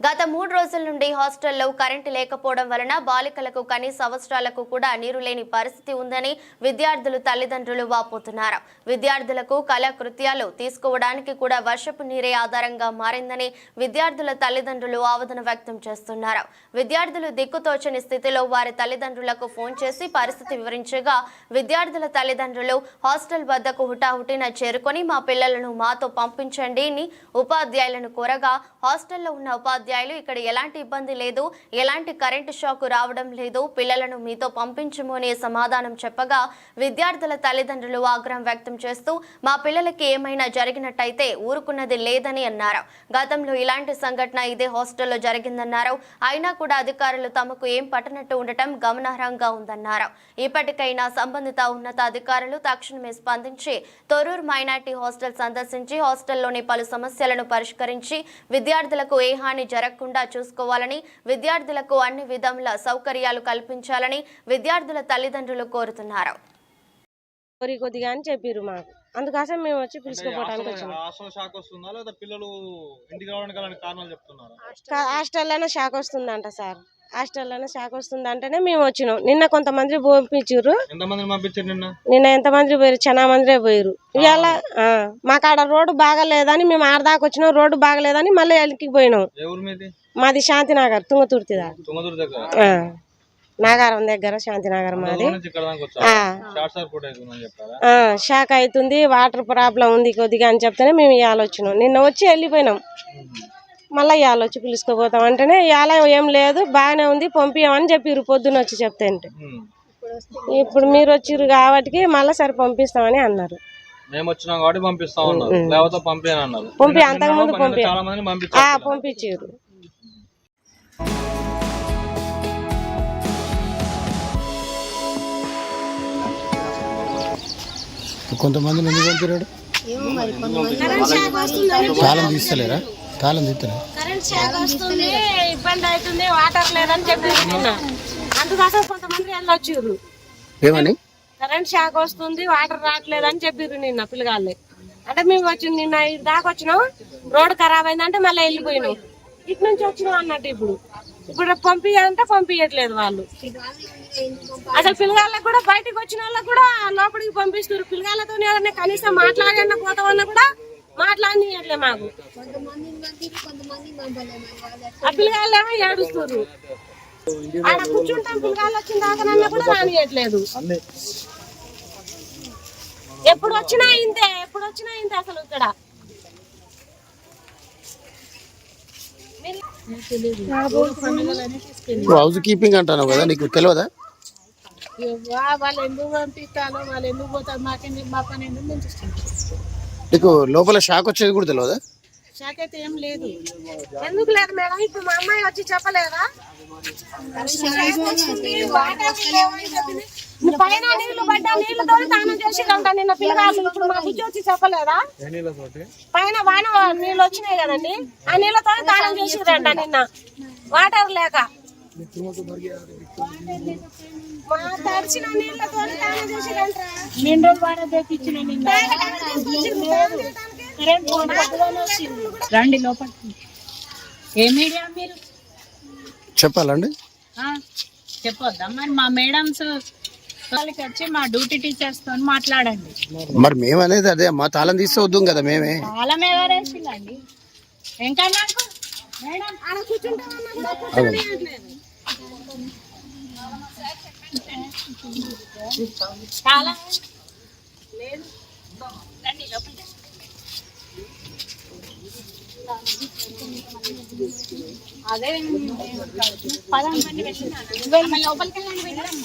గత మూడు రోజుల నుండి హాస్టల్లో కరెంటు లేకపోవడం వలన బాలికలకు కనీస అవసరాలకు కూడా నీరు లేని పరిస్థితి ఉందని విద్యార్థులు తల్లిదండ్రులు వాపోతున్నారు. విద్యార్థులకు కళాకృత్యాలు తీసుకోవడానికి కూడా వర్షపు నీరే ఆధారంగా మారిందని విద్యార్థుల తల్లిదండ్రులు ఆవేదన వ్యక్తం చేస్తున్నారు. విద్యార్థులు దిక్కుతోచని స్థితిలో వారి తల్లిదండ్రులకు ఫోన్ చేసి పరిస్థితి వివరించగా విద్యార్థుల తల్లిదండ్రులు హాస్టల్ వద్దకు హుటాహుటిన చేరుకొని మా పిల్లలను మాతో పంపించండి ఉపాధ్యాయులను కోరగా హాస్టల్లో ఉన్న ఉపాధ్యాయులు ఇక్కడ ఎలాంటి ఇబ్బంది లేదు ఎలాంటి కరెంటు షాక్ రావడం లేదు పిల్లలను మీతో పంపించము అనే సమాధానం చెప్పగా విద్యార్థుల తల్లిదండ్రులు ఆగ్రహం వ్యక్తం చేస్తూ మా పిల్లలకి ఏమైనా జరిగినట్టయితే ఊరుకున్నది లేదని అన్నారు. గతంలో ఇలాంటి సంఘటన ఇదే హాస్టల్లో జరిగిందన్నారు. అయినా కూడా అధికారులు తమకు ఏం పట్టనట్టు ఉండటం గమనార్హంగా ఉందన్నారు. ఇప్పటికైనా సంబంధిత ఉన్నత అధికారులు తక్షణమే స్పందించి తొరూరు మైనార్టీ హాస్టల్ సందర్శించి హాస్టల్లోని పలు సమస్యలను పరిష్కరించి విద్యార్థులకు ఏ హాని జరగకుండా చూసుకోవాలని విద్యార్థులకు అన్ని విధముల సౌకర్యాలు కల్పించాలని విద్యార్థుల తల్లిదండ్రులు కోరుతున్నారు. కొరి కొద్దిగా అని చెప్పిర్రు మాకు. అందుకోసం మేము వచ్చి పిలుచుకోపోవడానికి వచ్చినాం. హాస్టల్ షాక్ వస్తుందా? లేదా పిల్లలు ఇంటికి రావడానికి అలాంటి కారణాలు చెప్తున్నారా? కా- హాస్టల్లోనే షాక్ వస్తుందంట సార్. హాస్టల్లోనే షాక్ వస్తుంది అంటేనే మేము వచ్చినాం. నిన్న కొంతమంది పంపించారు నిన్న? నిన్న ఎంతమంది పోయారు చాలా మంది పోయారు ఇవాళ ఆ, మాకు ఆడ రోడ్డు బాగాలేదని మేము ఆడదాకా వచ్చినాం రోడ్డు బాగాలేదని మళ్ళీ వెనక్కి పోయినాం. మీది? శాంతినగర్ తుంగతుర్తి దాకా. నాగారం దగ్గర శాంతినగర్ మాది. షాక్ అవుతుంది వాటర్ ప్రాబ్లం ఉంది కొద్దిగా అని చెప్తేనే మేము ఇవాళ వచ్చినాం. నిన్న వచ్చి వెళ్ళిపోయినాం. మళ్ళీ ఇవాళ వచ్చి పిలుచుకోపోతాం. అంటేనే ఇవాళ ఏం లేదు బాగానే ఉంది పంపించమని చెప్పిర్రు పొద్దున వచ్చి చెప్తే అంటే. ఇప్పుడు మీరు వచ్చిర్రు కాబట్టి మళ్ళీ సరే పంపిస్తామని అన్నారు. మేము వచ్చినాం కాబట్టి పంపిస్తా లేకపోతే అన్నారు. పంపి అంతకుముందు పంపి. చాలా మందిని ఆ, పంపించారు పంపించారు కొంతమందిని ఎందుకు పంపిరాడు తాళం తీస్తలేరా? తాళం తీస్తలేరా కరెంట్ షాక్ వస్తుంది ఇబ్బంది అవుతుంది వాటర్ లేదని చెప్పి నిన్న అందుకోసం కొంతమంది వెళ్ళొచ్చిర్రు ఏమని? కరెంట్ షాక్ వస్తుంది వాటర్ రావట్లేదని చెప్పిర్రు నిన్న పిల్లగాళ్ళే. అంటే మేము వచ్చి నిన్న దాకా వచ్చినాం రోడ్ ఖరాబ్ అయిందంటే మళ్ళీ వెళ్ళిపోయినాం. ఇటు నుంచి వచ్చినాం అన్నట్టు ఇప్పుడు. ఇప్పుడు పంపించాలంటే పంపించట్లేదు వాళ్ళు. అసలు పిల్లగాళ్ళకి కూడా బయటకు వచ్చిన వాళ్ళకి కూడా లోపలికి పంపిస్తారు పిల్లగాళ్ళతో ఎవరైనా కనీసం మాట్లాడన్నా పోతామన్నా కూడా మాట్లాడనియట్లే మాకు. ఆ పిల్లగాళ్ళేమో ఏడుస్తారు ఆడ కూర్చుంటాం పిల్లగాళ్ళు వచ్చిన దాకానన్నా కూడా రానియట్లేదు. ఎప్పుడు వచ్చినా ఇంతే ఎప్పుడు వచ్చినా ఇంతే అసలు ఇక్కడ. హౌస్ కీపింగ్ అంటాను కదా నీకు తెలియదా? వాళ్ళు ఎందుకు పంపిస్తారో వాళ్ళు ఎందుకు పోతారు మాకేంది మా పని ఎందుకు నీకు లోపల షాక్ వచ్చేది కూడా తెలియదా షాక్ అయితే ఏం లేదు. ఎందుకు లేదు మేడం? ఇప్పుడు మా అమ్మాయి వచ్చి చెప్పలేదా? పైన నీళ్ళు పడ్డా నీళ్ళతో స్నానం చేసిరంట నిన్న పిల్లగాళ్ళు. ఇప్పుడు మా బుజ్జి వచ్చి చెప్పలేదా? పైన వాన నీళ్ళు వచ్చినాయి కదండి. ఆ నీళ్ళతో స్నానం చేసిరంట నిన్న. వాటర్ లేక. రండి లోపలికి ఏ మీడియా మీరు? చెప్పాలండి. ఆ, చెప్పొద్దా? మరి మా మేడమ్స్ వాళ్ళకి వచ్చి మా డ్యూటీ టీచర్స్తో మాట్లాడండి. మరి మేమనేది అదే మా తాళం తీస్తే వద్దు కదా మేమే. తాళం ఎవరేసిందండి ఇంకా నాకు మేడం? అవును. చాలా. లేదు. రండి లోపలికి అదే పదండి వెళ్ళినా లోపలికి వెళ్ళండి మేడం